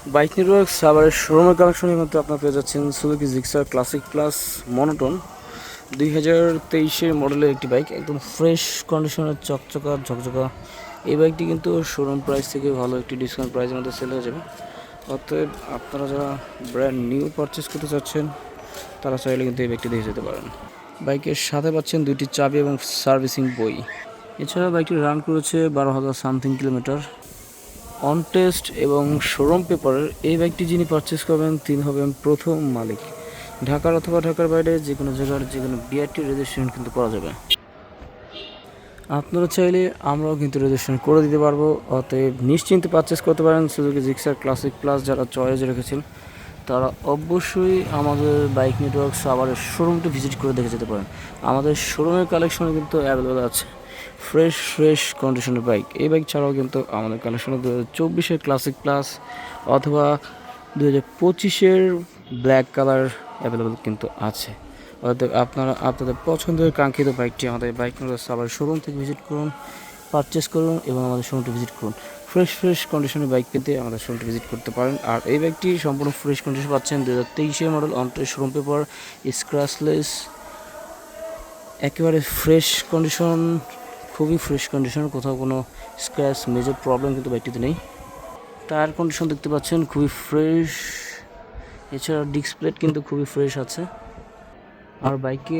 Bike network সাবারের শোরুমের কালেকশনের মধ্যে আপনারা পেয়ে যাচ্ছেন Suzuki Gixxer classic plus monotone দুই হাজার তেইশের মডেলের একটি বাইক একদম ফ্রেশ কন্ডিশনের চকচকা, ঝকঝকা। এই বাইকটি কিন্তু শোরুম প্রাইস থেকে ভালো একটি ডিসকাউন্ট প্রাইসের মধ্যে সেল হয়ে যাবে। অতএব আপনারা যারা ব্র্যান্ড নিউ পারচেস করতে চাচ্ছেন, তারা চাইলে কিন্তু এই বাইকটি দেখে যেতে পারেন। বাইকের সাথে পাচ্ছেন দুইটি চাবি এবং সার্ভিসিং বই। এছাড়া বাইকটি রান করেছে বারো হাজার সামথিং কিলোমিটার অন টেস্ট এবং শোরুম পেপারের এই বাইকটি যিনি পারচেস করবেন, তিনি হবেন প্রথম মালিক। ঢাকার অথবা ঢাকার বাইরে যে কোনো জায়গার, যে কোনো বিআরটি রেজিস্ট্রেশন কিন্তু করা যাবে। আপনারা চাইলে আমরাও কিন্তু রেজিস্ট্রেশন করে দিতে পারব। অতএব নিশ্চিন্তে পারচেস করতে পারেন সুজুকি জিক্সার ক্লাসিক প্লাস যারা চয়েস রেখেছেন, তারা অবশ্যই আমাদের বাইক নেটওয়ার্ক সাবারের শোরুমটি ভিজিট করে দেখে যেতে পারেন। আমাদের শোরুমের কালেকশনে কিন্তু অ্যাভেলেবেল আছে। ফ্রেশ ফ্রেশ কন্ডিশনের বাইক এই বাইক ছাড়াও কিন্তু আমাদের কালেকশনে দু হাজার চব্বিশের ক্লাসিক প্লাস অথবা দু হাজার পঁচিশের ব্ল্যাক কালার অ্যাভেলেবেল কিন্তু আছে। অর্থাৎ আপনারা, আপনাদের পছন্দের কাঙ্ক্ষিত বাইকটি আমাদের বাইক সাবার শোরুম থেকে ভিজিট করুন পারচেস করুন এবং আমাদের শোরুমটি ভিজিট করুন। ফ্রেশ ফ্রেশ কন্ডিশনের বাইক পেতে আমাদের শোরুমটি ভিজিট করতে পারেন। আর এই বাইকটি সম্পূর্ণ ফ্রেশ কন্ডিশন পাচ্ছেন দু হাজার তেইশের মডেল অন্টের শোরুম পেপার স্ক্র্যাচলেস একেবারে ফ্রেশ কন্ডিশন খুবই ফ্রেশ কন্ডিশন কোথাও কোনো স্ক্র্যাচ মেজর প্রবলেম কিন্তু বাইকটিতে নেই। টায়ার কন্ডিশন দেখতে পাচ্ছেন, খুবই ফ্রেশ এছাড়া ডিস্ক প্লেট কিন্তু খুবই ফ্রেশ আছে। আর বাইকে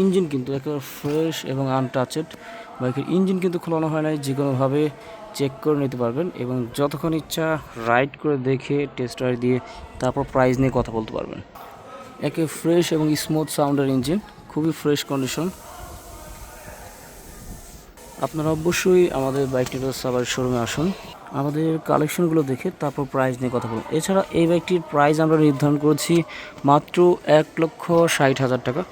ইঞ্জিন কিন্তু একেবারে ফ্রেশ এবং আনটাচেড বাইকের ইঞ্জিন কিন্তু খোলানো হয় নাই যে কোনোভাবে চেক করে নিতে পারবেন এবং যতক্ষণ ইচ্ছা রাইড করে দেখে টেস্ট রাইড দিয়ে তারপর প্রাইস নিয়ে কথা বলতে পারবেন। একে ফ্রেশ এবং স্মুথ সাউন্ডের ইঞ্জিন খুবই ফ্রেশ কন্ডিশন আপনারা অবশ্যই আমাদের বাইক নিউজ সাবার শোরুমে আসুন। আমাদের কালেকশনগুলো দেখে তারপর প্রাইস নিয়ে কথা বলুন। এছাড়া এই বাইকটির প্রাইস আমরা নির্ধারণ করেছি মাত্র এক লক্ষ ষাট হাজার টাকা।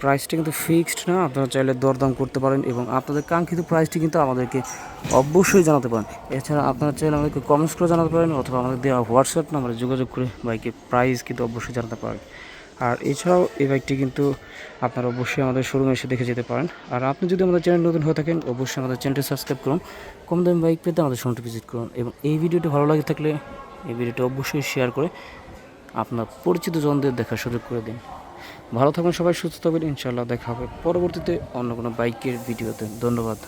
প্রাইসটা কিন্তু ফিক্সড না, আপনারা চাইলে দরদাম করতে পারেন এবং আপনাদের কাঙ্ক্ষিত প্রাইসটি কিন্তু আমাদেরকে অবশ্যই জানাতে পারেন। এছাড়া আপনারা চাইলে আমাদেরকে কমেন্টস করে জানাতে পারেন অথবা আমাদের দেওয়া হোয়াটসঅ্যাপ নাম্বারে যোগাযোগ করে বাইকের প্রাইস কিন্তু অবশ্যই জানাতে পারেন। আর এছাড়াও এই বাইকটি কিন্তু আপনারা অবশ্যই আমাদের শোরুমে এসে দেখে যেতে পারেন। আর আপনি যদি আমাদের চ্যানেল নতুন হয়ে থাকেন, অবশ্যই আমাদের চ্যানেলটি সাবস্ক্রাইব করুন, কম দামি বাইক পেতে আমাদের শোরুমটি ভিজিট করুন এবং এই ভিডিওটি ভালো লাগে থাকলে এই ভিডিওটি অবশ্যই শেয়ার করে আপনার পরিচিত জনদের দেখার সুযোগ করে দিন। ভালো থাকুন সবাই, সুস্থ থাকবেন, ইনশাআল্লাহ দেখা হবে পরবর্তীতে অন্য কোনো বাইকের ভিডিওতে ধন্যবাদ।